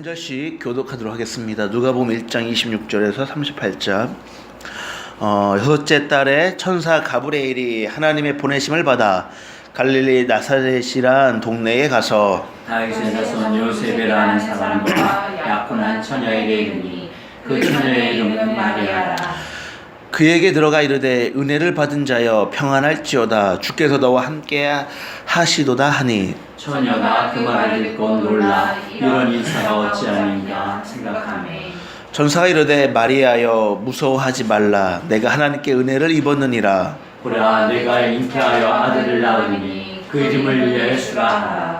한 절씩 교독하도록 하겠습니다. 누가복음 1장 26절에서 38절. 어, 여섯째 달에 천사 가브리엘이 하나님의 보내심을 받아 갈릴리 나사렛이란 동네에 가서 다윗의 자손 요셉이라는 사람과 약혼한 처녀에게 이르니 그 처녀의 이름은 그에게 들어가 이르되 은혜를 받은 자여 평안할지어다. 주께서 너와 함께 하시도다 하니. 처녀가 그 말을 듣고 놀라. 이런 인사가 어찌하는가 생각하매 전사가 이르되 마리아여 무서워하지 말라. 내가 하나님께 은혜를 입었느니라. 보라 내가 잉태하여 아들을 낳으니 그 이름을 예수라 하라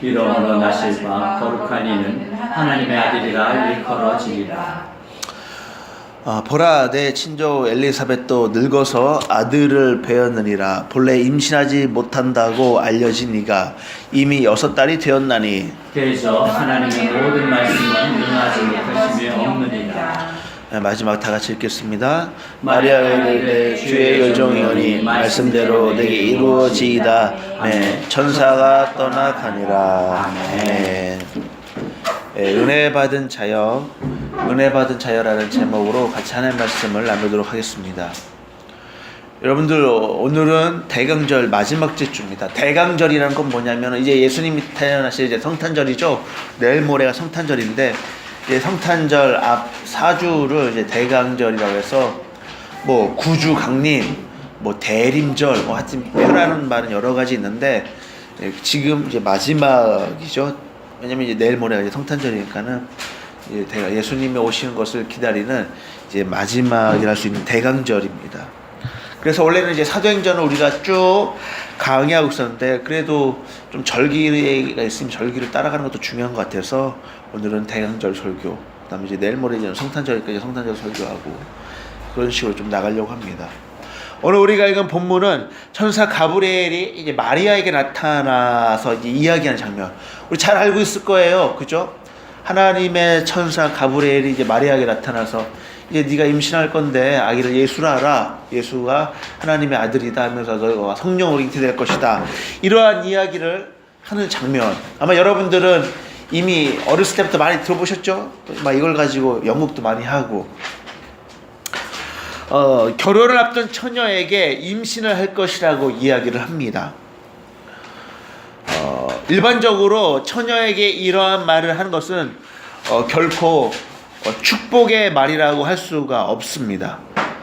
이러므로 나실 바 거룩한 이는 하나님의 아들이라 일컬어지리라. 아, 보라 내 친조 엘리사벳도 늙어서 아들을 배었느니라. 본래 임신하지 못한다고 알려진 이가 이미 여섯 달이 되었나니. 그래서 하나님의 모든 말씀은 능하지 못하심이 없느니라. 네, 마지막 다 같이 읽겠습니다. 이르되 주의 여종이오니 말씀대로 내게 이루어지이다. 네, 천사가 떠나가니라. 아멘. 네, 은혜 받은 자여, 은혜 받은 자여라는 제목으로 같이 하나님 말씀을 나누도록 하겠습니다. 여러분들 오늘은 대강절 마지막 주입니다. 대강절이라는 건 뭐냐면 이제 예수님이 태어나실 이제 성탄절이죠. 내일 모레가 성탄절인데 이제 성탄절 앞 사주를 이제 대강절이라고 해서 뭐 구주 강림, 뭐 대림절, 뭐 하여튼 표라는 말은 여러 가지 있는데 예, 지금 이제 마지막이죠. 왜냐면 이제 내일 모레가 이제 성탄절이니까는 이제 대가 예수님이 오시는 것을 기다리는 이제 마지막이랄 수 있는 대강절입니다. 그래서 원래는 이제 사도행전을 우리가 쭉 강의하고 있었는데 그래도 좀 절기가 있으면 절기를 따라가는 것도 중요한 것 같아서 오늘은 대강절 설교 그다음에 이제 내일 모레 이제 성탄절까지 성탄절 설교하고 그런 식으로 좀 나가려고 합니다. 오늘 우리가 읽은 본문은 천사 가브리엘이 이제 마리아에게 나타나서 이제 이야기하는 장면. 우리 잘 알고 있을 거예요, 그죠? 하나님의 천사 가브리엘이 이제 마리아에게 나타나서 이제 네가 임신할 건데 아기를 예수라 하라. 예수가 하나님의 아들이다 하면서 너가 성령으로 잉태될 것이다. 이러한 이야기를 하는 장면. 아마 여러분들은 이미 어렸을 때부터 많이 들어보셨죠? 막 이걸 가지고 연극도 많이 하고. 어, 결혼을 앞둔 처녀에게 임신을 할 것이라고 이야기를 합니다. 어, 일반적으로 처녀에게 이러한 말을 하는 것은 어, 결코 어, 축복의 말이라고 할 수가 없습니다.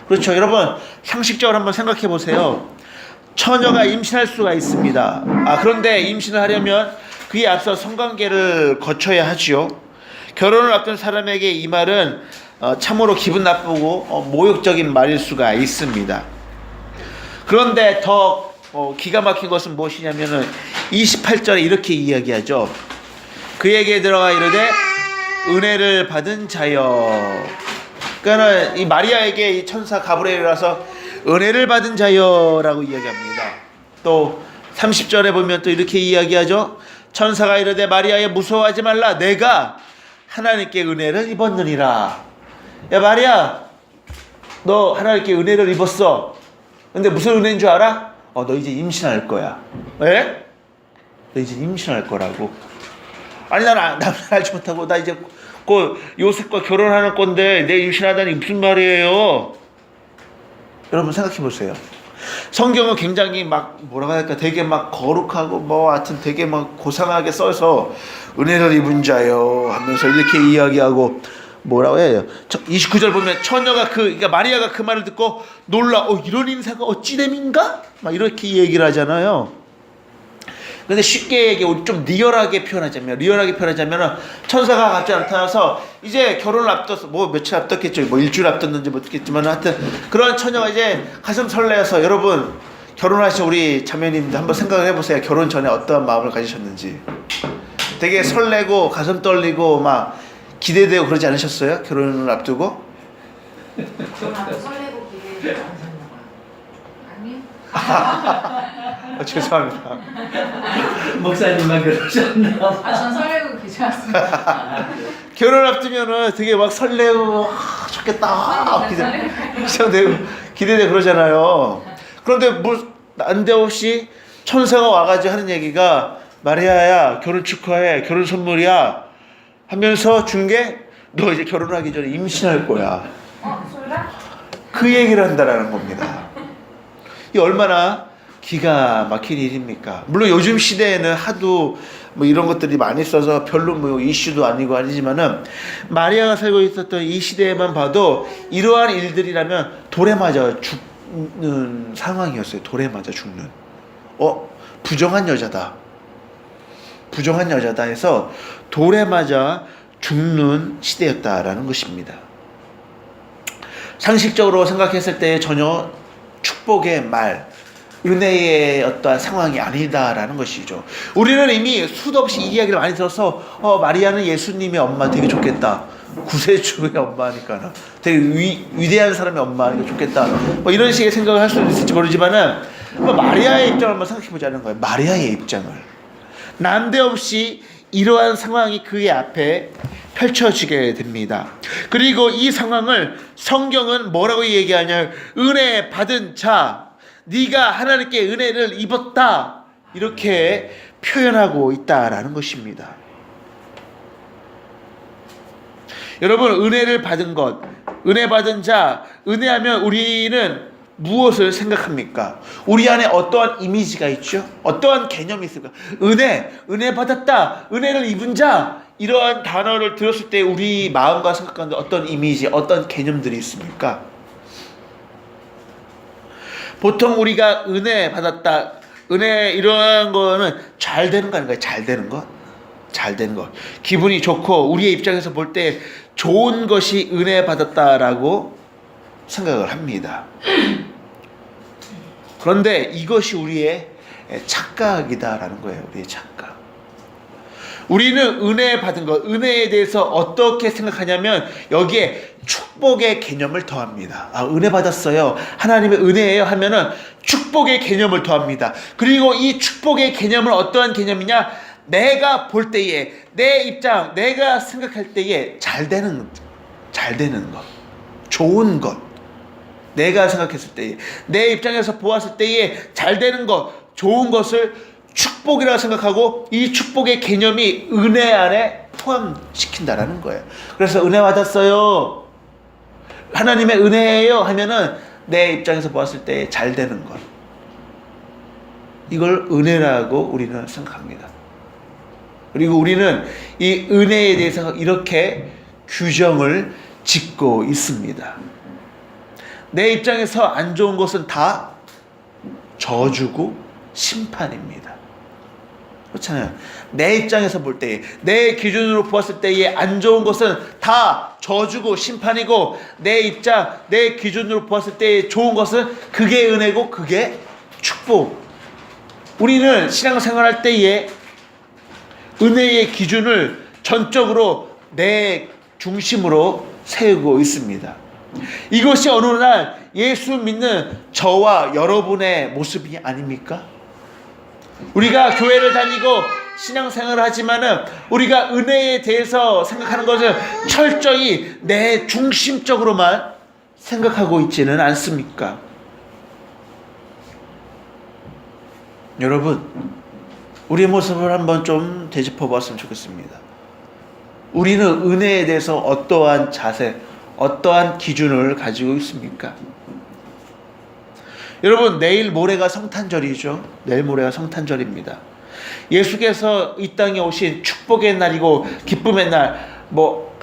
그렇죠. 여러분, 상식적으로 한번 생각해 보세요. 처녀가 임신할 수가 있습니다. 아, 그런데 임신을 하려면 그에 앞서 성관계를 거쳐야 하지요. 결혼을 앞둔 사람에게 이 말은 어, 참으로 기분 나쁘고 어, 모욕적인 말일 수가 있습니다. 그런데 더 어, 기가 막힌 것은 무엇이냐면은 28절에 이렇게 이야기하죠. 그에게 들어가 이르되 은혜를 받은 자여. 그러니까 이 마리아에게 이 천사 가브리엘이라서 은혜를 받은 자여라고 이야기합니다. 또 30절에 보면 또 이렇게 이야기하죠. 천사가 이르되 마리아여 무서워하지 말라. 내가 하나님께 은혜를 입었느니라. 야 마리아, 너 하나님께 은혜를 입었어. 근데 무슨 은혜인 줄 알아? 어, 너 이제 임신할 거야. 왜? 너 이제 임신할 거라고. 아니 나는 아- 나는 알지 못하고 나 이제 그 요셉과 결혼하는 건데 내 임신하다니 무슨 말이에요? 여러분 생각해 보세요. 성경은 굉장히 막 뭐라고 할까 되게 막 거룩하고 뭐 하여튼 되게 막 고상하게 써서 은혜를 입은 자요 하면서 이렇게 이야기하고 뭐라고 해요? 29절 보면 처녀가 그 그러니까 마리아가 그 말을 듣고 놀라 어 이런 인사가 어찌 됨인가? 막 이렇게 얘기를 하잖아요. 근데 쉽게 얘기 우리 좀 리얼하게 표현하자면 리얼하게 표현하자면 천사가 갑자기 나타나서 이제 결혼을 앞둬서 뭐 며칠 앞뒀겠죠 뭐 일주일 앞뒀는지 모르겠지만 하여튼 그런 처녀가 이제 가슴 설레서 여러분 결혼하신 우리 자매님들 한번 생각을 해보세요 결혼 전에 어떠한 마음을 가지셨는지 되게 설레고 가슴 떨리고 막 기대되고 그러지 않으셨어요? 결혼을 앞두고? 저는 설레고 기대되지 않았나요? 아니요. 어, 죄송합니다. 목사님만 그러셨나? 아, 전 설레고 기대했습니다. 결혼 앞두면은 되게 막 설레고 아, 좋겠다 아, 기대 기대되고 기대되고 그러잖아요. 그런데 뭐 난데없이 천사가 와가지고 하는 얘기가 마리아야 결혼 축하해 결혼 선물이야 하면서 준 게 너 이제 결혼하기 전에 임신할 거야. 어, 설레? 그 얘기를 한다라는 겁니다. 이 얼마나 기가 막힌 일입니까? 물론 요즘 시대에는 하도 뭐 이런 것들이 많이 있어서 별로 뭐 이슈도 아니고 아니지만은 마리아가 살고 있었던 이 시대에만 봐도 이러한 일들이라면 돌에 맞아 죽는 상황이었어요. 돌에 맞아 죽는. 어 부정한 여자다. 부정한 여자다 해서 돌에 맞아 죽는 시대였다라는 것입니다. 상식적으로 생각했을 때 전혀 축복의 말, 은혜의 어떠한 상황이 아니다라는 것이죠. 우리는 이미 수도 없이 이 이야기를 많이 들어서 어, 마리아는 예수님의 엄마 되게 좋겠다. 구세주의 엄마니까 되게 위, 위대한 사람의 엄마니까 좋겠다. 뭐 이런 식의 생각을 할 수도 있을지 모르지만은 뭐 마리아의 입장을 한번 생각해 보자는 거예요. 마리아의 입장을 난데없이 이러한 상황이 그의 앞에 펼쳐지게 됩니다. 그리고 이 상황을 성경은 뭐라고 얘기하냐? 은혜 받은 자, 네가 하나님께 은혜를 입었다 이렇게 표현하고 있다라는 것입니다. 여러분 은혜를 받은 것, 은혜 받은 자, 은혜하면 우리는 무엇을 생각합니까? 우리 안에 어떠한 이미지가 있죠? 어떠한 개념이 있을까? 은혜, 은혜 받았다, 은혜를 입은 자, 이러한 단어를 들었을 때 우리 마음과 생각하는 어떤 이미지, 어떤 개념들이 있습니까? 보통 우리가 은혜 받았다, 은혜 이러한 거는 잘 되는 거 아닌가요? 잘 되는 것? 잘 되는 것. 기분이 좋고 우리의 입장에서 볼 때 좋은 것이 은혜 받았다라고 생각을 합니다. 그런데 이것이 우리의 착각이다라는 거예요. 우리의 착각. 우리는 은혜 받은 것, 은혜에 대해서 어떻게 생각하냐면 여기에 축복의 개념을 더합니다. 아, 은혜 받았어요. 하나님의 은혜예요 하면은 축복의 개념을 더합니다. 그리고 이 축복의 개념은 어떠한 개념이냐? 내가 볼 때에 내 입장, 내가 생각할 때에 잘 되는 잘 되는 것, 좋은 것. 내가 생각했을 때에 내 입장에서 보았을 때에 잘 되는 것, 좋은 것을 축복이라고 생각하고 이 축복의 개념이 은혜 안에 포함시킨다라는 거예요. 그래서 은혜 받았어요. 하나님의 은혜예요 하면은 내 입장에서 보았을 때 잘 되는 것. 이걸 은혜라고 우리는 생각합니다. 그리고 우리는 이 은혜에 대해서 이렇게 규정을 짓고 있습니다. 내 입장에서 안 좋은 것은 다 저주고 심판입니다. 그렇잖아요. 내 입장에서 볼 때에, 내 기준으로 보았을 때에 안 좋은 것은 다 저주고 심판이고, 내 입장, 내 기준으로 보았을 때에 좋은 것은 그게 은혜고, 그게 축복. 우리는 신앙생활 할 때에 은혜의 기준을 전적으로 내 중심으로 세우고 있습니다. 이것이 어느 날 예수 믿는 저와 여러분의 모습이 아닙니까? 우리가 교회를 다니고 신앙생활을 하지만은 우리가 은혜에 대해서 생각하는 것을 철저히 내 중심적으로만 생각하고 있지는 않습니까? 여러분, 우리의 모습을 한번 좀 되짚어 봤으면 좋겠습니다. 우리는 은혜에 대해서 어떠한 자세, 어떠한 기준을 가지고 있습니까? 여러분, 내일 모레가 성탄절이죠. 내일 모레가 성탄절입니다. 예수께서 이 땅에 오신 축복의 날이고 기쁨의 날, 뭐,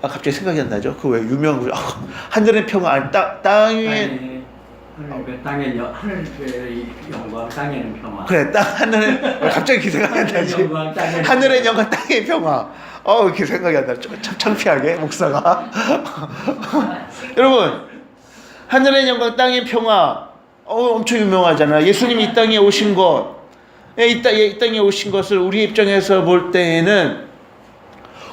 아, 갑자기 생각이 안 나죠? 그 왜 유명, 아, 하늘의 평화, 땅, 땅 위에, 하늘 땅에 여- 하늘의 영광 땅에는 평화. 그래, 땅, 하늘의, 왜 갑자기 그 생각이 안 나지? 영광 땅에는 하늘의 영광, 땅의 평화. 어, 이렇게 생각이 안 나. 좀참 창피하게, 목사가. 여러분, 하늘의 영광, 땅의 평화. 어, 엄청 유명하잖아. 예수님이 이 땅에 오신 것. 예, 이, 땅, 이 땅에 오신 것을 우리 입장에서 볼 때에는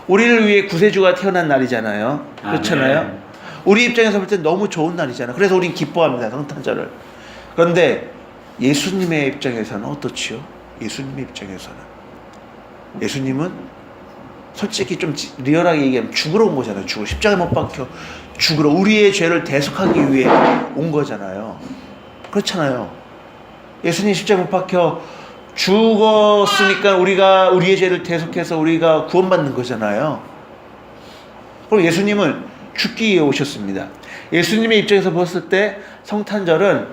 우리를 위해 구세주가 태어난 날이잖아요. 그렇잖아요. 아멘. 우리 입장에서 볼 때 너무 좋은 날이잖아요. 그래서 우린 기뻐합니다. 성탄절을. 그런데 예수님의 입장에서는 어떻지요? 예수님의 입장에서는 예수님은 솔직히 좀 지- 리얼하게 얘기하면 죽으러 온 거잖아요. 죽어 십자가에 못 박혀 죽으러 우리의 죄를 대속하기 위해 온 거잖아요. 그렇잖아요. 예수님 십자가에 못 박혀 죽었으니까 우리가 우리의 죄를 대속해서 우리가 구원받는 거잖아요. 그럼 예수님은 죽기 위해 오셨습니다. 예수님의 입장에서 봤을 때 성탄절은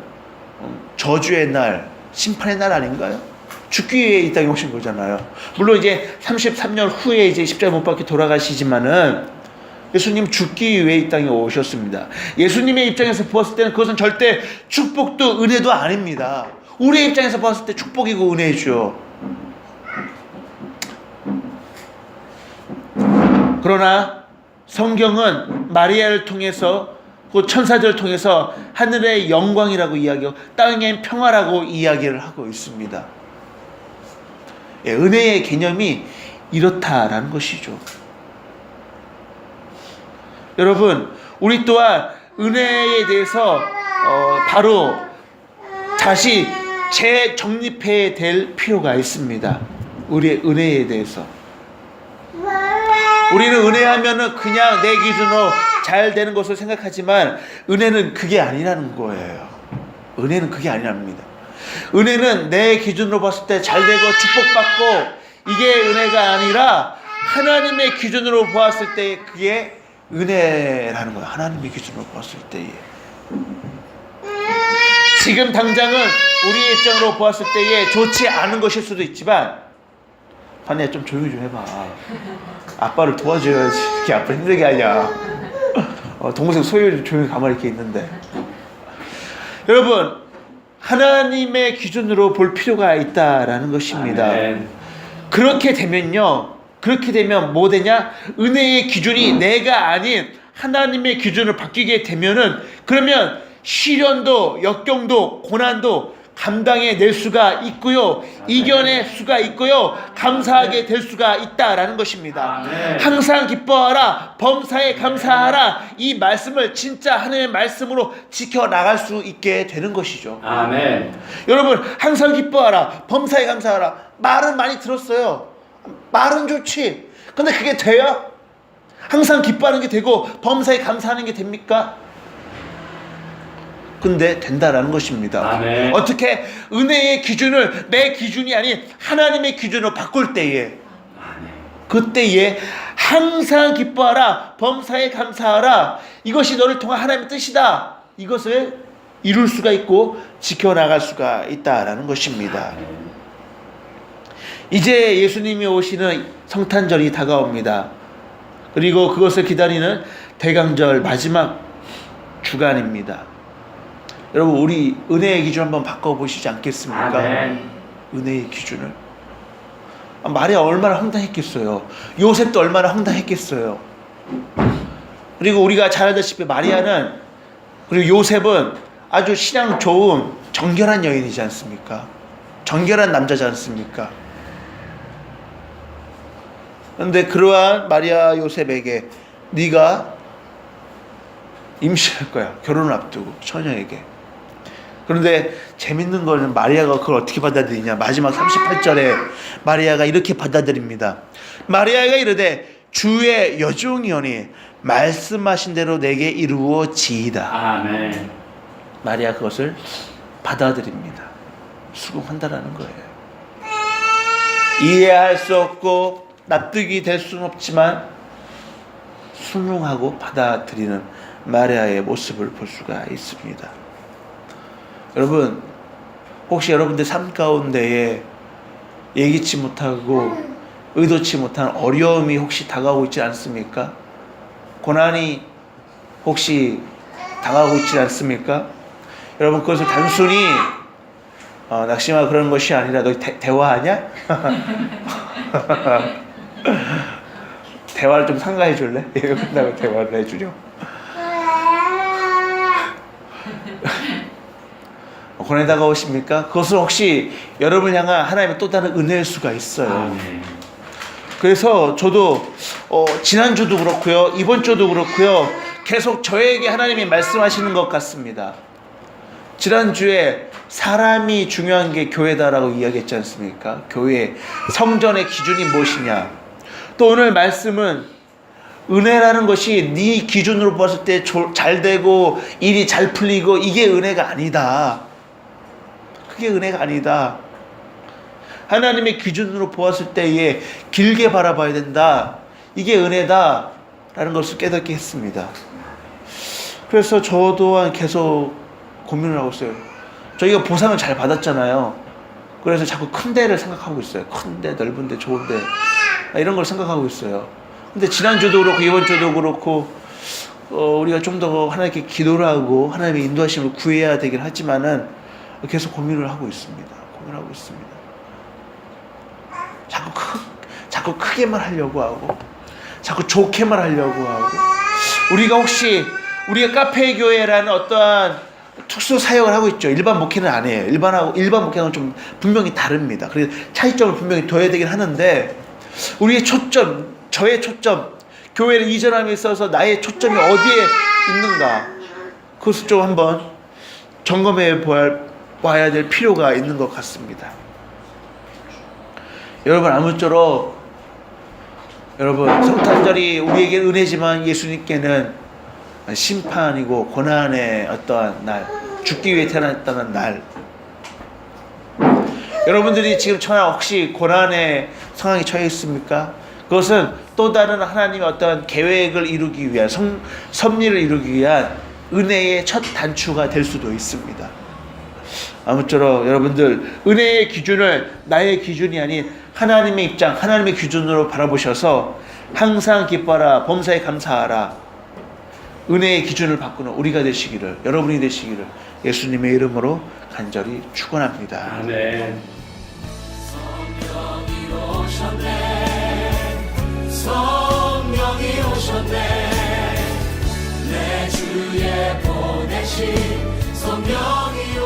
음, 저주의 날, 심판의 날 아닌가요? 죽기 위해 이 땅에 오신 거잖아요. 물론 이제 33년 후에 이제 십자가 못 박혀 돌아가시지만은 예수님 죽기 위해 이 땅에 오셨습니다. 예수님의 입장에서 보았을 때는 그것은 절대 축복도 은혜도 아닙니다. 우리의 입장에서 봤을 때 축복이고 은혜죠. 그러나 성경은 마리아를 통해서 그 천사들을 통해서 하늘의 영광이라고 이야기하고 땅의 평화라고 이야기를 하고 있습니다. 예, 은혜의 개념이 이렇다라는 것이죠. 여러분, 우리 또한 은혜에 대해서 어, 바로 다시 재정립해야 될 필요가 있습니다. 우리의 은혜에 대해서. 우리는 은혜하면은 그냥 내 기준으로 잘 되는 것을 생각하지만 은혜는 그게 아니라는 거예요. 은혜는 그게 아니랍니다. 은혜는 내 기준으로 봤을 때 잘 되고 축복받고 이게 은혜가 아니라 하나님의 기준으로 보았을 때 그게 은혜라는 거예요. 하나님의 기준으로 보았을 때에. 지금 당장은 우리의 입장으로 보았을 때에 좋지 않은 것일 수도 있지만 반야 좀 조용히 좀 해봐. 아빠를 도와줘야지. 이렇게 아빠 힘들게 하냐. 어, 동생 소율이 조용히 가만히 이렇게 있는데. 여러분, 하나님의 기준으로 볼 필요가 있다라는 것입니다. 아멘. 그렇게 되면요. 그렇게 되면 뭐 되냐? 은혜의 기준이 내가 아닌 하나님의 기준을 바뀌게 되면은 그러면 시련도 역경도 고난도 감당해 낼 수가 있고요. 이겨낼 수가 있고요. 감사하게 될 수가 있다라는 것입니다. 아멘. 항상 기뻐하라. 범사에 감사하라. 이 말씀을 진짜 하나님의 말씀으로 지켜 나갈 수 있게 되는 것이죠. 아멘. 여러분 항상 기뻐하라 범사에 감사하라 말은 많이 들었어요 말은 좋지 근데 그게 돼요? 항상 기뻐하는 게 되고 범사에 감사하는 게 됩니까? 근데 된다라는 것입니다. 아멘. 어떻게 은혜의 기준을 내 기준이 아닌 하나님의 기준으로 바꿀 때에. 그때에 항상 기뻐하라 범사에 감사하라. 이것이 너를 통한 하나님의 뜻이다. 이것을 이룰 수가 있고 지켜나갈 수가 있다라는 것입니다. 이제 예수님이 오시는 성탄절이 다가옵니다. 그리고 그것을 기다리는 대강절 마지막 주간입니다 여러분 우리 은혜의 기준 한번 바꿔보시지 않겠습니까? 아멘. 은혜의 기준을 아, 마리아 얼마나 황당했겠어요. 요셉도 얼마나 황당했겠어요. 그리고 우리가 잘 알다시피 마리아는 그리고 요셉은 아주 신앙 좋은 정결한 여인이지 않습니까? 정결한 남자지 않습니까? 그런데 그러한 마리아 요셉에게 네가 임신할 거야. 결혼을 앞두고 처녀에게. 그런데 재밌는 거는 마리아가 그걸 어떻게 받아들이냐. 마지막 38절에 마리아가 이렇게 받아들입니다. 마리아가 이르되 주의 여종이오니 말씀하신 대로 내게 이루어지이다. 아멘. 마리아 그것을 받아들입니다. 수긍한다라는 거예요. 이해할 수 없고 납득이 될 수는 없지만 순응하고 받아들이는 마리아의 모습을 볼 수가 있습니다. 여러분, 혹시 여러분들 삶 가운데에 예기치 못하고 의도치 못한 어려움이 혹시 다가오고 있지 않습니까? 고난이 혹시 당하고 있지 않습니까? 여러분 그것을 단순히 어, 낙심하 그런 것이 아니라 너 대, 대화하냐? 대화를 좀 상가해 줄래? 이거 끝나고 대화를 해주려. 고난 다가 오십니까? 그것은 혹시 여러분을 향한 하나님의 또 다른 은혜일 수가 있어요. 아멘. 그래서 저도 어, 지난주도 그렇고요. 이번 주도 그렇고요. 계속 저에게 하나님이 말씀하시는 것 같습니다. 지난주에 사람이 중요한 게 교회다라고 이야기했지 않습니까? 교회 성전의 기준이 무엇이냐? 또 오늘 말씀은 은혜라는 것이 네 기준으로 봤을 때 잘 되고 일이 잘 풀리고 이게 은혜가 아니다. 그게 은혜가 아니다. 하나님의 기준으로 보았을 때에 길게 바라봐야 된다. 이게 은혜다. 라는 것을 깨닫게 했습니다. 그래서 저 또한 계속 고민을 하고 있어요. 저희가 보상을 잘 받았잖아요. 그래서 자꾸 큰 데를 생각하고 있어요. 큰 데, 넓은 데, 좋은 데. 아, 이런 걸 생각하고 있어요. 근데 지난주도 그렇고 이번 주도 그렇고 어, 우리가 좀 더 하나님께 기도를 하고 하나님의 인도하심을 구해야 되긴 하지만은 계속 고민을 하고 있습니다. 고민하고 있습니다. 자꾸 크, 자꾸 크게만 하려고 하고 자꾸 좋게만 하려고 하고 우리가 혹시 우리가 카페 교회라는 어떠한 특수 사역을 하고 있죠. 일반 목회는 안 해요. 일반하고 일반 목회는 좀 분명히 다릅니다. 그래서 차이점을 분명히 둬야 되긴 하는데 우리의 초점, 저의 초점, 교회를 이전함에 있어서 나의 초점이 어디에 있는가 그것을 좀 한번 점검해 봐야 될 필요가 있는 것 같습니다. 여러분 아무쪼록 여러분 성탄절이 우리에게 은혜지만 예수님께는 심판이고 고난의 어떠한 날 죽기 위해 태어났다는 날 여러분들이 지금 처한 혹시 고난의 상황에 처해 있습니까? 그것은 또 다른 하나님의 어떤 계획을 이루기 위한 성, 섭리를 이루기 위한 은혜의 첫 단추가 될 수도 있습니다. 아무쪼록 여러분들 은혜의 기준을 나의 기준이 아닌 하나님의 입장, 하나님의 기준으로 바라보셔서 항상 기뻐라, 범사에 감사하라. 은혜의 기준을 바꾸는 우리가 되시기를, 여러분이 되시기를 예수님의 이름으로 간절히 축원합니다. 아멘. 성령이 오셨네 성령이 오셨네 내 주에 보내신 성령이